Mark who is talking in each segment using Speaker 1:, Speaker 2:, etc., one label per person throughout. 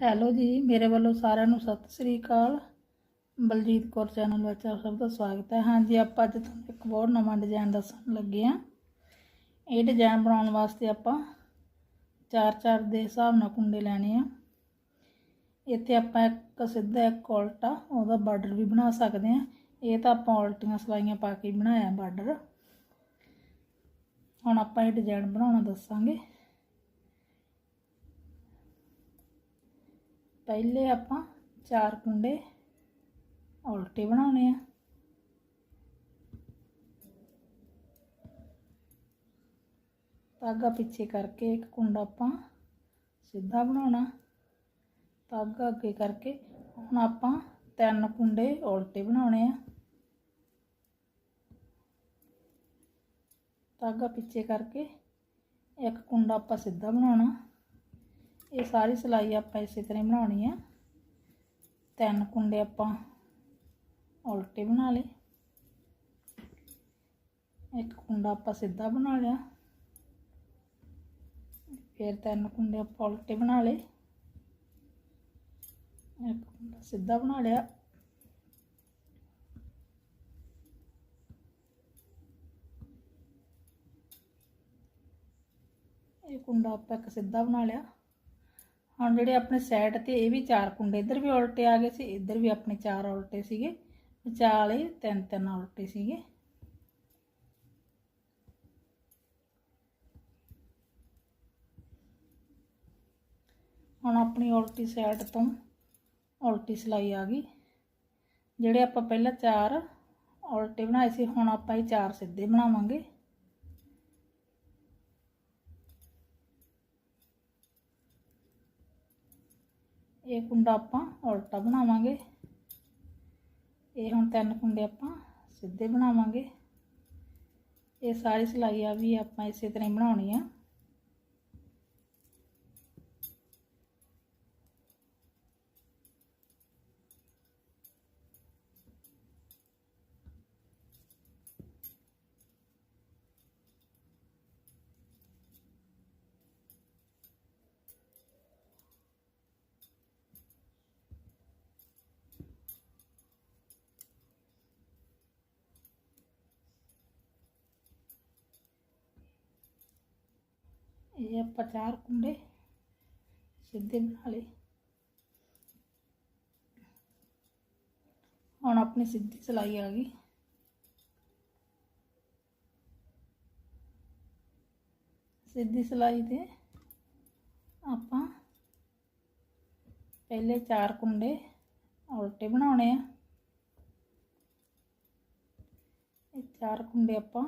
Speaker 1: Hello ਜੀ, ਮੇਰੇ ਵੱਲੋਂ ਸਾਰਿਆਂ ਨੂੰ ਸਤਿ ਸ੍ਰੀ ਅਕਾਲ। ਬਲਜੀਤ ਕੌਰ ਚੈਨਲ ਵਿੱਚ ਆਪ ਸਭ ਦਾ ਸਵਾਗਤ ਹੈ। ਹਾਂਜੀ, ਆਪਾਂ ਅੱਜ ਤੁਹਾਨੂੰ ਇੱਕ ਬਹੁਤ ਨਵਾਂ ਡਿਜ਼ਾਈਨ ਦੱਸਣ ਲੱਗੇ ਆ ਇਹ ਡਿਜ਼ਾਈਨ ਬਣਾਉਣ ਵਾਸਤੇ ਆਪਾਂ ਚਾਰ ਚਾਰ ਦੇ ਹਿਸਾਬ ਨਾਲ ਕੁੰਡੇ ਲੈਣੇ ਆ। ਇੱਥੇ ਆਪਾਂ ਇੱਕ ਸਿੱਧਾ ਇੱਕ ਉਲਟਾ ਉਹਦਾ ਬਾਰਡਰ ਵੀ ਬਣਾ ਸਕਦੇ ਆ ਇਹ ਤਾਂ ਆਪਾਂ ਉਲਟੀਆਂ ਸਲਾਈਆਂ ਪਾ ਕੇ ਹੀ ਬਣਾਇਆ ਬਾਰਡਰ। ਹੁਣ ਆਪਾਂ ਇਹ ਡਿਜ਼ਾਈਨ ਬਣਾਉਣਾ ਦੱਸਾਂਗੇ। ਪਹਿਲੇ ਆਪਾਂ ਚਾਰ ਕੁੰਡੇ ਉਲਟੇ ਬਣਾਉਣੇ ਆ ਧਾਗਾ ਪਿੱਛੇ ਕਰਕੇ ਇੱਕ ਕੁੰਡਾ ਆਪਾਂ ਸਿੱਧਾ ਬਣਾਉਣਾ ਧਾਗਾ ਅੱਗੇ ਕਰਕੇ ਹੁਣ ਆਪਾਂ ਤਿੰਨ ਕੁੰਡੇ ਉਲਟੇ ਬਣਾਉਣੇ ਆ ਧਾਗਾ ਪਿੱਛੇ ਕਰਕੇ ਇੱਕ ਕੁੰਡਾ ਆਪਾਂ ਸਿੱਧਾ ਬਣਾਉਣਾ ਇਹ ਸਾਰੀ ਸਿਲਾਈ ਆਪਾਂ ਇਸੇ ਤਰ੍ਹਾਂ ਬਣਾਉਣੀ ਆ। ਤਿੰਨ ਕੁੰਡੇ ਆਪਾਂ ਉਲਟੇ ਬਣਾ ਲਏ। ਇੱਕ ਕੁੰਡਾ ਆਪਾਂ ਸਿੱਧਾ ਬਣਾ ਲਿਆ। ਫਿਰ ਤਿੰਨ ਕੁੰਡੇ ਆਪਾਂ ਉਲਟੇ ਬਣਾ ਲਏ। ਇੱਕ ਕੁੰਡਾ ਸਿੱਧਾ ਬਣਾ ਲਿਆ। ਇਹ ਕੁੰਡਾ ਆਪਾਂ ਇੱਕ ਸਿੱਧਾ ਬਣਾ ਲਿਆ। ਹੁਣ ਜਿਹੜੇ ਆਪਣੇ ਸਾਈਡ ਤੇ ਇਹ ਵੀ ਚਾਰ ਕੁੰਡੇ, ਇੱਧਰ ਵੀ ਉਲਟੇ ਆ ਗਏ ਸੀ, ਇੱਧਰ ਵੀ ਆਪਣੇ ਚਾਰ ਉਲਟੇ ਸੀਗੇ। ਵਿਚਾਲੇ ਤਿੰਨ ਤਿੰਨ ਉਲਟੇ ਸੀਗੇ। ਹੁਣ ਆਪਣੀ ਉਲਟੀ ਸਾਈਡ ਤੋਂ ਉਲਟੀ ਸਿਲਾਈ ਆ ਗਈ। ਜਿਹੜੇ ਆਪਾਂ ਪਹਿਲਾਂ ਚਾਰ ਉਲਟੇ ਬਣਾਏ ਸੀ, ਹੁਣ ਆਪਾਂ ਇਹ ਚਾਰ ਸਿੱਧੇ ਬਣਾਵਾਂਗੇ। ਇਹ ਕੁੰਡਾ ਆਪਾਂ ਉਲਟਾ ਬਣਾਵਾਂਗੇ। ਇਹ ਹੁਣ ਤਿੰਨ ਕੁੰਡੇ ਆਪਾਂ ਸਿੱਧੇ ਬਣਾਵਾਂਗੇ। ਇਹ ਸਾਰੀ ਸਿਲਾਈ ਆ ਵੀ ਆਪਾਂ ਇਸੇ ਤਰ੍ਹਾਂ ਹੀ ਬਣਾਉਣੀ ਆ। ਇਹ ਆਪਾਂ ਚਾਰ ਕੁੰਡੇ ਸਿੱਧੇ ਬਣਾ ਲਏ। ਹੁਣ ਆਪਣੀ ਸਿੱਧੀ ਸਿਲਾਈ ਆ ਗਈ। ਸਿੱਧੀ ਸਿਲਾਈ ਤੇ ਆਪਾਂ ਪਹਿਲੇ ਚਾਰ ਕੁੰਡੇ ਉਲਟੇ ਬਣਾਉਣੇ ਆ। ਇਹ ਚਾਰ ਕੁੰਡੇ ਆਪਾਂ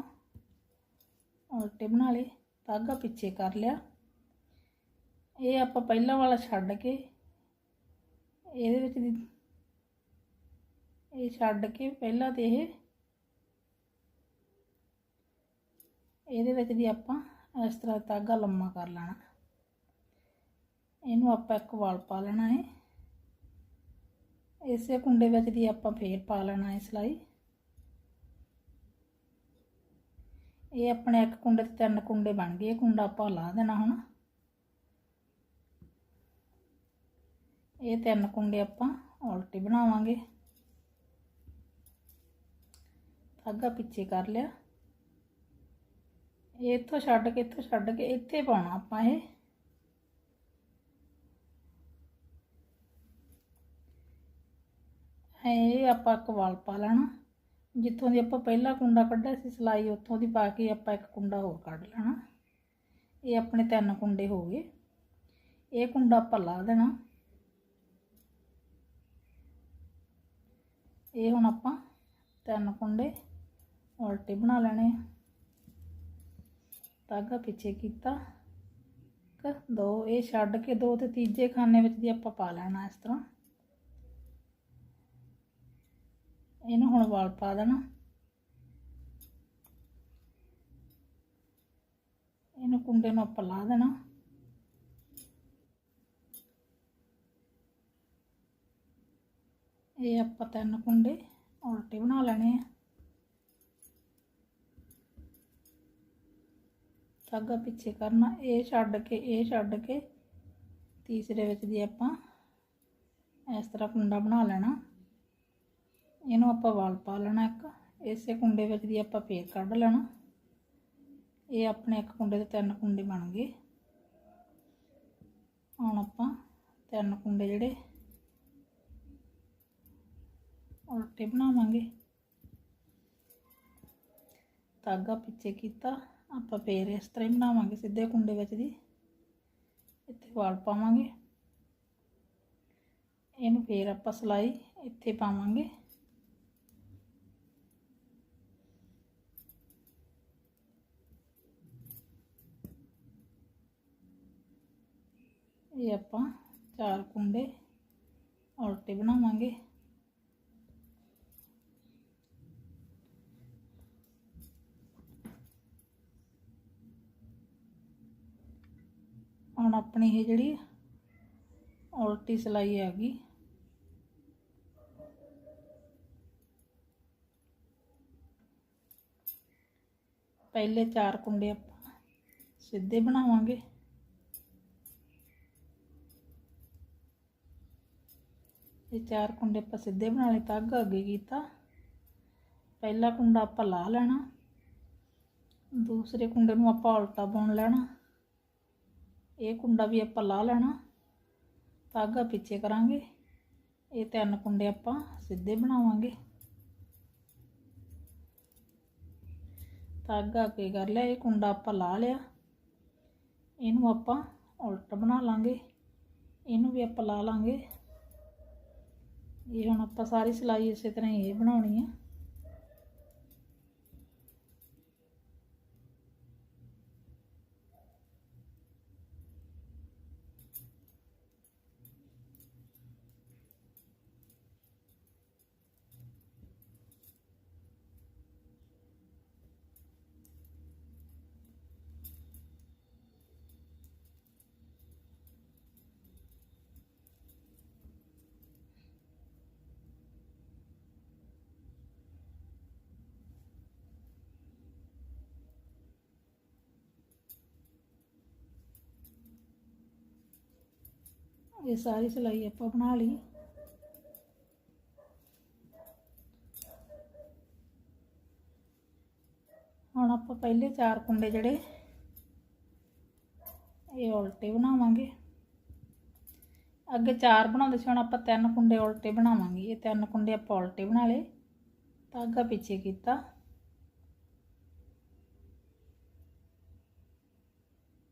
Speaker 1: ਉਲਟੇ ਬਣਾ ਲਏ। ਧਾਗਾ ਪਿੱਛੇ ਕਰ ਲਿਆ। ਇਹ ਆਪਾਂ ਪਹਿਲਾਂ ਵਾਲਾ ਛੱਡ ਕੇ ਇਹਦੇ ਵਿੱਚ ਦੀ ਇਹ ਛੱਡ ਕੇ ਪਹਿਲਾਂ ਤੇ ਇਹ ਇਹਦੇ ਵਿੱਚ ਦੀ ਆਪਾਂ ਇਸ ਤਰ੍ਹਾਂ ਧਾਗਾ ਲੰਮਾ ਕਰ ਲੈਣਾ। ਇਹਨੂੰ ਆਪਾਂ ਇੱਕ ਵਾਲ ਪਾ ਲੈਣਾ ਹੈ ਇਸੇ ਕੁੰਡੇ ਵਿੱਚ ਦੀ ਆਪਾਂ ਫੇਰ ਪਾ ਲੈਣਾ ਹੈ ਸਿਲਾਈ। ਇਹ ਆਪਣੇ ਇੱਕ ਕੁੰਡੇ ਤੇ ਤਿੰਨ ਕੁੰਡੇ ਬਣ ਗਏ ਕੁੰਡਾ ਆਪਾਂ ਲਾ ਦੇਣਾ ਹੁਣ। ਇਹ ਤਿੰਨ ਕੁੰਡੇ ਆਪਾਂ ਉਲਟੀ ਬਣਾਵਾਂਗੇ। ਧਾਗਾ ਪਿੱਛੇ ਕਰ ਲਿਆ। ਇਹ ਇੱਥੋਂ ਛੱਡ ਕੇ ਇੱਥੋਂ ਛੱਡ ਕੇ ਇੱਥੇ ਪਾਉਣਾ ਆਪਾਂ ਇਹ। ਇਹ ਆਪਾਂ ਇੱਕ ਵਾਲ ਪਾ ਲੈਣਾ। ਜਿੱਥੋਂ ਦੀ ਆਪਾਂ ਪਹਿਲਾ ਕੁੰਡਾ ਕੱਢਿਆ ਸੀ ਸਿਲਾਈ, ਉੱਥੋਂ ਦੀ ਪਾ ਕੇ ਆਪਾਂ ਇੱਕ ਕੁੰਡਾ ਹੋਰ ਕੱਢ ਲੈਣਾ। ਇਹ ਆਪਣੇ ਤਿੰਨ ਕੁੰਡੇ ਹੋ ਗਏ। ਇਹ ਕੁੰਡਾ ਆਪਾਂ ਲਾ ਦੇਣਾ। ਇਹ ਹੁਣ ਆਪਾਂ ਤਿੰਨ ਕੁੰਡੇ ਉਲਟੇ ਬਣਾ ਲੈਣੇ ਤਾਗਾ ਪਿੱਛੇ ਕੀਤਾ। ਇੱਕ, ਦੋ, ਇਹ ਛੱਡ ਕੇ ਦੋ ਤੇ ਤੀਜੇ ਖਾਨੇ ਵਿੱਚ ਦੀ ਆਪਾਂ ਪਾ ਲੈਣਾ ਇਸ ਤਰ੍ਹਾਂ। ਇਹਨੂੰ ਹੁਣ ਵਾਲ ਪਾ ਦੇਣਾ। ਇਹਨੂੰ ਕੁੰਡੇ ਨੂੰ ਆਪਾਂ ਲਾ ਦੇਣਾ। ਇਹ ਆਪਾਂ ਤਿੰਨ ਕੁੰਡੇ ਉਲਟੇ ਬਣਾ ਲੈਣੇ ਆ। ਧਾਗਾ ਪਿੱਛੇ ਕਰਨਾ, ਇਹ ਛੱਡ ਕੇ, ਇਹ ਛੱਡ ਕੇ ਤੀਸਰੇ ਵਿੱਚ ਦੀ ਆਪਾਂ ਇਸ ਤਰ੍ਹਾਂ ਕੁੰਡਾ ਬਣਾ ਲੈਣਾ। ਇਹਨੂੰ ਆਪਾਂ ਵਾਲ ਪਾ ਲੈਣਾ ਇੱਕ। ਇਸੇ ਕੁੰਡੇ ਵਿੱਚ ਦੀ ਆਪਾਂ ਫੇਰ ਕੱਢ ਲੈਣਾ। ਇਹ ਆਪਣੇ ਇੱਕ ਕੁੰਡੇ ਦੇ ਤਿੰਨ ਕੁੰਡੇ ਬਣ ਗਏ। ਹੁਣ ਆਪਾਂ ਤਿੰਨ ਕੁੰਡੇ ਜਿਹੜੇ ਉਲਟੇ ਬਣਾਵਾਂਗੇ। ਧਾਗਾ ਪਿੱਛੇ ਕੀਤਾ। ਆਪਾਂ ਫੇਰ ਇਸ ਤਰ੍ਹਾਂ ਹੀ ਬਣਾਵਾਂਗੇ ਸਿੱਧੇ ਕੁੰਡੇ ਵਿੱਚ ਦੀ। ਇੱਥੇ ਵਾਲ ਪਾਵਾਂਗੇ। ਇਹਨੂੰ ਫੇਰ ਆਪਾਂ ਸਲਾਈ ਇੱਥੇ ਪਾਵਾਂਗੇ। ਇਹ ਆਪਾਂ ਚਾਰ ਕੁੰਡੇ ਉਲਟੇ ਬਣਾਵਾਂਗੇ ਹੁਣ ਆਪਣੀ ਇਹ ਜਿਹੜੀ ਉਲਟੀ ਸਲਾਈ ਹੈਗੀ ਪਹਿਲੇ ਚਾਰ ਕੁੰਡੇ ਆਪਾਂ ਸਿੱਧੇ ਬਣਾਵਾਂਗੇ ਇਹ ਚਾਰ ਕੁੰਡੇ ਆਪਾਂ ਸਿੱਧੇ ਬਣਾ ਲਏ ਧਾਗਾ ਅੱਗੇ ਕੀਤਾ। ਪਹਿਲਾ ਕੁੰਡਾ ਆਪਾਂ ਲਾ ਲੈਣਾ। ਦੂਸਰੇ ਕੁੰਡੇ ਨੂੰ ਆਪਾਂ ਉਲਟਾ ਬੁਣ ਲੈਣਾ। ਇਹ ਕੁੰਡਾ ਵੀ ਆਪਾਂ ਲਾ ਲੈਣਾ। ਤਾਗਾ ਪਿੱਛੇ ਕਰਾਂਗੇ। ਇਹ ਤਿੰਨ ਕੁੰਡੇ ਆਪਾਂ ਸਿੱਧੇ ਬਣਾਵਾਂਗੇ। ਧਾਗਾ ਅੱਗੇ ਕਰ ਲਿਆ, ਇਹ ਕੁੰਡਾ ਆਪਾਂ ਲਾ ਲਿਆ। ਇਹਨੂੰ ਆਪਾਂ ਉਲਟ ਬਣਾ ਲਾਂਗੇ। ਇਹਨੂੰ ਵੀ ਆਪਾਂ ਲਾ ਲਾਂਗੇ। ਇਹ ਹੁਣ ਆਪਾਂ ਸਾਰੀ ਸਿਲਾਈ ਇਸੇ ਤਰ੍ਹਾਂ ਹੀ ਇਹ ਬਣਾਉਣੀ ਆ। ਇਹ ਸਾਰੀ ਸਿਲਾਈ ਆਪਾਂ ਬਣਾ ਲਈ। ਹੁਣ ਆਪਾਂ ਪਹਿਲੇ ਚਾਰ ਕੁੰਡੇ ਜਿਹੜੇ, ਇਹ ਉਲਟੇ ਬਣਾਵਾਂਗੇ। ਅੱਗੇ ਚਾਰ ਬਣਾਉਂਦੇ ਸੀ, ਹੁਣ ਆਪਾਂ ਤਿੰਨ ਕੁੰਡੇ ਉਲਟੇ ਬਣਾਵਾਂਗੇ। ਇਹ ਤਿੰਨ ਕੁੰਡੇ ਆਪਾਂ ਉਲਟੇ ਬਣਾ ਲਏ, ਧਾਗਾ ਪਿੱਛੇ ਕੀਤਾ।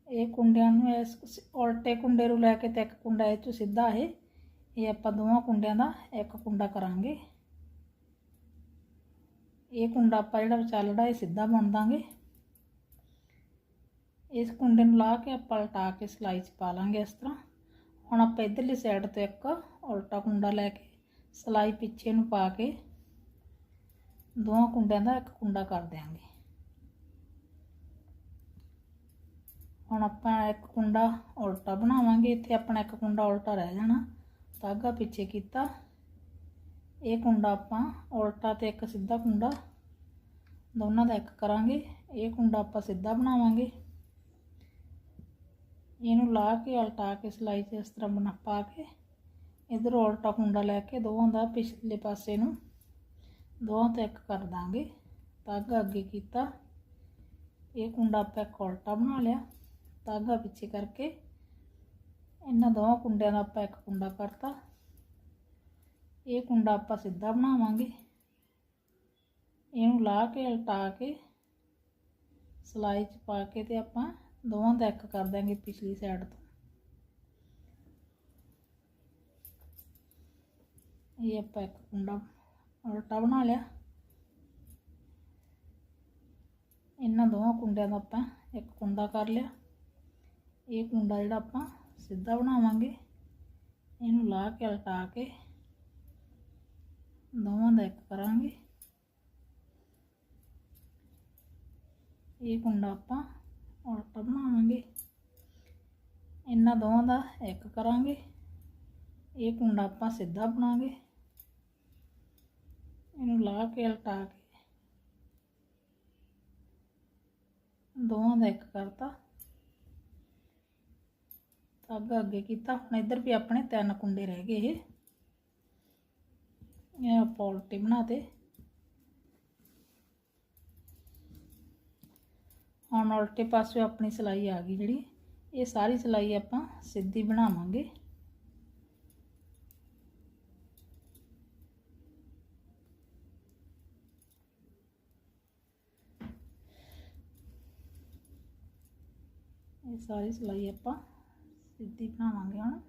Speaker 1: ਇਹ ਕੁੰਡਿਆਂ ਨੂੰ ਇਸ ਉਲਟੇ ਕੁੰਡੇ ਨੂੰ ਲੈ ਕੇ ਤੇ ਇੱਕ ਕੁੰਡਾ ਇਹ ਚੋਂ ਸਿੱਧਾ ਹੈ ਇਹ ਆਪਾਂ ਦੋਵਾਂ ਕੁੰਡਿਆਂ ਦਾ ਇੱਕ ਕੁੰਡਾ ਕਰਾਂਗੇ। ਇਹ ਕੁੰਡਾ ਆਪਾਂ ਜਿਹੜਾ ਵਿਚਾਲੜਾ ਇਹ ਸਿੱਧਾ ਬੁਣ ਦਾਂਗੇ। ਇਸ ਕੁੰਡੇ ਨੂੰ ਲਾ ਕੇ ਆਪਾਂ ਉਲਟਾ ਕੇ ਸਿਲਾਈ 'ਚ ਪਾ ਲਾਂਗੇ ਇਸ ਤਰ੍ਹਾਂ। ਹੁਣ ਆਪਾਂ ਇਧਰਲੀ ਸਾਈਡ ਤੋਂ ਇੱਕ ਉਲਟਾ ਕੁੰਡਾ ਲੈ ਕੇ ਸਿਲਾਈ ਪਿੱਛੇ ਨੂੰ ਪਾ ਕੇ ਦੋਵਾਂ ਕੁੰਡਿਆਂ ਦਾ ਇੱਕ ਕੁੰਡਾ ਕਰ ਦਿਆਂਗੇ। ਹੁਣ ਆਪਾਂ ਇੱਕ ਕੁੰਡਾ ਉਲਟਾ ਬਣਾਵਾਂਗੇ। ਇੱਥੇ ਆਪਣਾ ਇੱਕ ਕੁੰਡਾ ਉਲਟਾ ਰਹਿ ਜਾਣਾ। ਤਾਗਾ ਪਿੱਛੇ ਕੀਤਾ। ਇਹ ਕੁੰਡਾ ਆਪਾਂ ਉਲਟਾ ਤੇ ਇੱਕ ਸਿੱਧਾ ਕੁੰਡਾ, ਦੋਨਾਂ ਦਾ ਇੱਕ ਕਰਾਂਗੇ। ਇਹ ਕੁੰਡਾ ਆਪਾਂ ਸਿੱਧਾ ਬਣਾਵਾਂਗੇ। ਇਹਨੂੰ ਲਾ ਕੇ, ਉਲਟਾ ਕੇ, ਸਿਲਾਈ 'ਚ ਇਸ ਤਰ੍ਹਾਂ ਬਣਾ ਪਾ ਕੇ, ਇਧਰ ਉਲਟਾ ਕੁੰਡਾ ਲੈ ਕੇ ਦੋਵਾਂ ਦਾ ਪਿਛਲੇ ਪਾਸੇ ਨੂੰ ਦੋਵਾਂ ਤੇ ਇੱਕ ਕਰ ਦਾਂਗੇ। ਤਾਗਾ ਅੱਗੇ ਕੀਤਾ। ਇਹ ਕੁੰਡਾ ਆਪਾਂ ਇੱਕ ਉਲਟਾ ਬਣਾ ਲਿਆ। ਧਾਗਾ ਪਿੱਛੇ ਕਰਕੇ ਇਹਨਾਂ ਦੋਵਾਂ ਕੁੰਡਿਆਂ ਦਾ ਆਪਾਂ ਇੱਕ ਕੁੰਡਾ ਕਰਤਾ। ਇਹ ਕੁੰਡਾ ਆਪਾਂ ਸਿੱਧਾ ਬਣਾਵਾਂਗੇ। ਇਹਨੂੰ ਲਾ ਕੇ, ਉਲਟਾ ਕੇ, ਸਿਲਾਈ 'ਚ ਪਾ ਕੇ ਤੇ ਆਪਾਂ ਦੋਵਾਂ ਦਾ ਇੱਕ ਕਰ ਦਾਂਗੇ ਪਿਛਲੀ ਸਾਈਡ ਤੋਂ। ਇਹ ਆਪਾਂ ਇੱਕ ਕੁੰਡਾ ਉਲਟਾ ਬਣਾ ਲਿਆ। ਇਹਨਾਂ ਦੋਵਾਂ ਕੁੰਡਿਆਂ ਦਾ ਆਪਾਂ ਇੱਕ ਕੁੰਡਾ ਕਰ ਲਿਆ। ਇਹ ਕੁੰਡਾ ਜਿਹੜਾ ਆਪਾਂ ਸਿੱਧਾ ਬਣਾਵਾਂਗੇ, ਇਹਨੂੰ ਲਾ ਕੇ ਉਲਟਾ ਕੇ ਦੋਵਾਂ ਦਾ ਇੱਕ ਕਰਾਂਗੇ। ਇਹ ਕੁੰਡਾ ਆਪਾਂ ਉਲਟਾ ਬਣਾਵਾਂਗੇ। ਇਹਨਾਂ ਦੋਵਾਂ ਦਾ ਇੱਕ ਕਰਾਂਗੇ। ਇਹ ਕੁੰਡਾ ਆਪਾਂ ਸਿੱਧਾ ਬਣਾਵਾਂਗੇ। ਇਹਨੂੰ ਲਾ ਕੇ ਉਲਟਾ ਕੇ ਦੋਵਾਂ ਦਾ ਇੱਕ ਕਰਤਾ। ਧਾਗਾ ਅੱਗੇ ਕੀਤਾ। ਹੁਣ ਇੱਧਰ ਵੀ ਆਪਣੇ ਤਿੰਨ ਕੁੰਡੇ ਰਹਿ ਗਏ ਇਹ। ਇਹ ਆਪਾਂ ਉਲਟੇ ਬਣਾਤੇ ਹੁਣ ਉਲਟੇ ਪਾਸੇ ਆਪਣੀ ਸਿਲਾਈ ਆ ਗਈ ਜਿਹੜੀ। ਇਹ ਸਾਰੀ ਸਿਲਾਈ ਆਪਾਂ ਸਿੱਧੀ ਬਣਾਵਾਂਗੇ। ਇਹ ਸਾਰੀ ਸਿਲਾਈ ਆਪਾਂ ਸਿੱਧੀ ਬਣਾਵਾਂਗੇ ਹੁਣ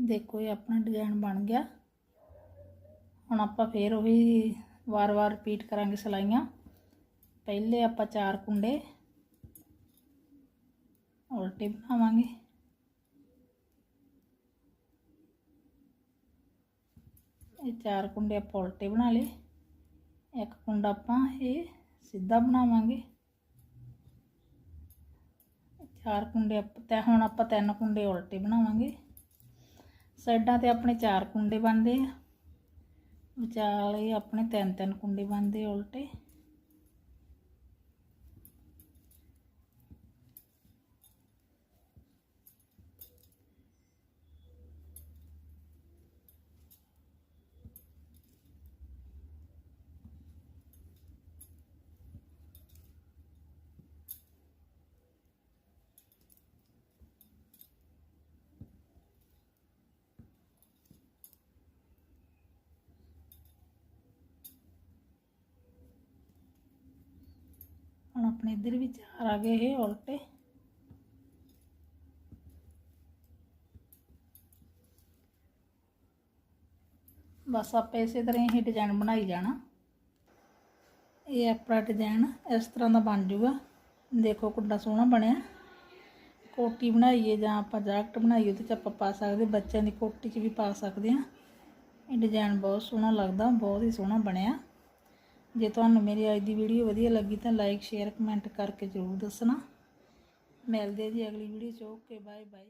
Speaker 1: ਦੇਖੋ ਇਹ ਆਪਣਾ ਡਿਜ਼ਾਈਨ ਬਣ ਗਿਆ। ਹੁਣ ਆਪਾਂ ਫੇਰ ਉਹੀ ਵਾਰ-ਵਾਰ ਰਿਪੀਟ ਕਰਾਂਗੇ ਸਲਾਈਆਂ। ਪਹਿਲੇ ਆਪਾਂ ਚਾਰ ਕੁੰਡੇ ਉਲਟੇ ਬਣਾਵਾਂਗੇ। ਇਹ ਚਾਰ ਕੁੰਡੇ ਆਪਾਂ ਉਲਟੇ ਬਣਾ ਲਏ। ਇੱਕ ਕੁੰਡਾ ਆਪਾਂ ਇਹ ਸਿੱਧਾ ਬਣਾਵਾਂਗੇ। ਚਾਰ ਕੁੰਡੇ ਆਪਾਂ ਤੇ ਹੁਣ ਆਪਾਂ ਤਿੰਨ ਕੁੰਡੇ ਉਲਟੇ ਬਣਾਵਾਂਗੇ। ਸਾਈਡਾਂ ਤੇ ਆਪਣੇ ਚਾਰ ਕੁੰਡੇ ਬਣਦੇ ਆ। ਵਿਚਾਲੇ ਆਪਣੇ ਤਿੰਨ ਤਿੰਨ ਕੁੰਡੇ ਬਣਦੇ ਉਲਟੇ। ਹੁਣ ਆਪਣੇ ਇੱਧਰ ਵੀ ਚਾਰ ਆ ਗਏ ਇਹ ਉਲਟੇ। ਬਸ ਆਪਾਂ ਇਸੇ ਤਰ੍ਹਾਂ ਹੀ ਡਿਜ਼ਾਈਨ ਬਣਾਈ ਜਾਣਾ। ਇਹ ਆਪਣਾ ਡਿਜ਼ਾਈਨ ਇਸ ਤਰ੍ਹਾਂ ਦਾ ਬਣ ਜਾਊਗਾ। ਦੇਖੋ ਕਿੰਨਾ ਸੋਹਣਾ ਬਣਿਆ। ਕੋਟੀ ਬਣਾਈਏ ਜਾਂ ਆਪਾਂ ਜੈਕਟ ਬਣਾਈਏ, ਉਹਦੇ 'ਚ ਆਪਾਂ ਪਾ ਸਕਦੇ ਬੱਚਿਆਂ ਦੀ ਕੋਟੀ 'ਚ ਵੀ ਪਾ ਸਕਦੇ ਆ ਇਹ ਡਿਜ਼ਾਈਨ ਬਹੁਤ ਸੋਹਣਾ ਲੱਗਦਾ, ਬਹੁਤ ਹੀ ਸੋਹਣਾ ਬਣਿਆ। ਜੇ ਤੁਹਾਨੂੰ ਮੇਰੀ ਅੱਜ ਦੀ ਵੀਡੀਓ ਵਧੀਆ ਲੱਗੀ ਤਾਂ ਲਾਈਕ ਸ਼ੇਅਰ ਕਮੈਂਟ ਕਰਕੇ ਜ਼ਰੂਰ ਦੱਸਣਾ। ਮਿਲਦੇ ਆ ਜੀ ਅਗਲੀ ਵੀਡੀਓ 'ਚ। Okay bye bye